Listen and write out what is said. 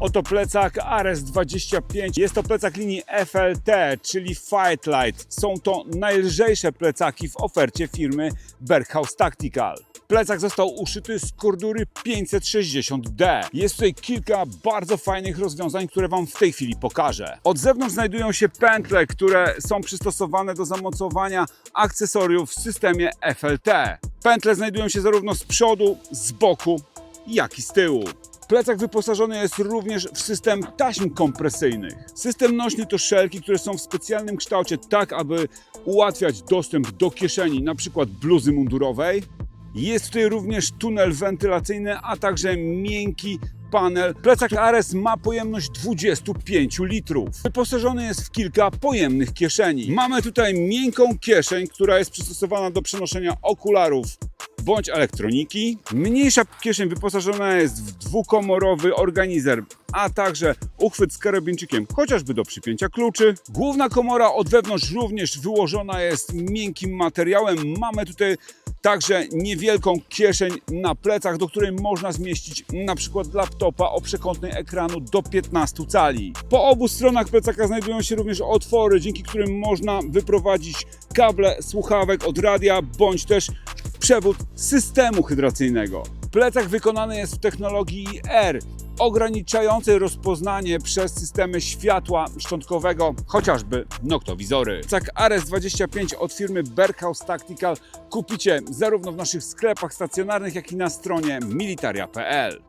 Oto plecak RS25. Jest to plecak linii FLT, czyli Fight Light. Są to najlżejsze plecaki w ofercie firmy Berghaus Tactical. Plecak został uszyty z kordury 560D. Jest tutaj kilka bardzo fajnych rozwiązań, które Wam w tej chwili pokażę. Od zewnątrz znajdują się pętle, które są przystosowane do zamocowania akcesoriów w systemie FLT. Pętle znajdują się zarówno z przodu, z boku, jak i z tyłu. Plecak wyposażony jest również w system taśm kompresyjnych. System nośny to szelki, które są w specjalnym kształcie, tak aby ułatwiać dostęp do kieszeni, np. bluzy mundurowej. Jest tutaj również tunel wentylacyjny, a także miękki panel. Plecak Ares ma pojemność 25 litrów. Wyposażony jest w kilka pojemnych kieszeni. Mamy tutaj miękką kieszeń, która jest przystosowana do przenoszenia okularów bądź elektroniki. Mniejsza kieszeń wyposażona jest w dwukomorowy organizer, a także uchwyt z karabinczykiem, chociażby do przypięcia kluczy. Główna komora od wewnątrz również wyłożona jest miękkim materiałem. Mamy tutaj także niewielką kieszeń na plecach, do której można zmieścić na przykład laptopa o przekątnej ekranu do 15 cali. Po obu stronach plecaka znajdują się również otwory, dzięki którym można wyprowadzić kable słuchawek od radia bądź też przewód systemu hydracyjnego. Plecak wykonany jest w technologii R, ograniczającej rozpoznanie przez systemy światła szczątkowego, chociażby noktowizory. Plecak RS25 od firmy Berghaus Tactical kupicie zarówno w naszych sklepach stacjonarnych, jak i na stronie militaria.pl.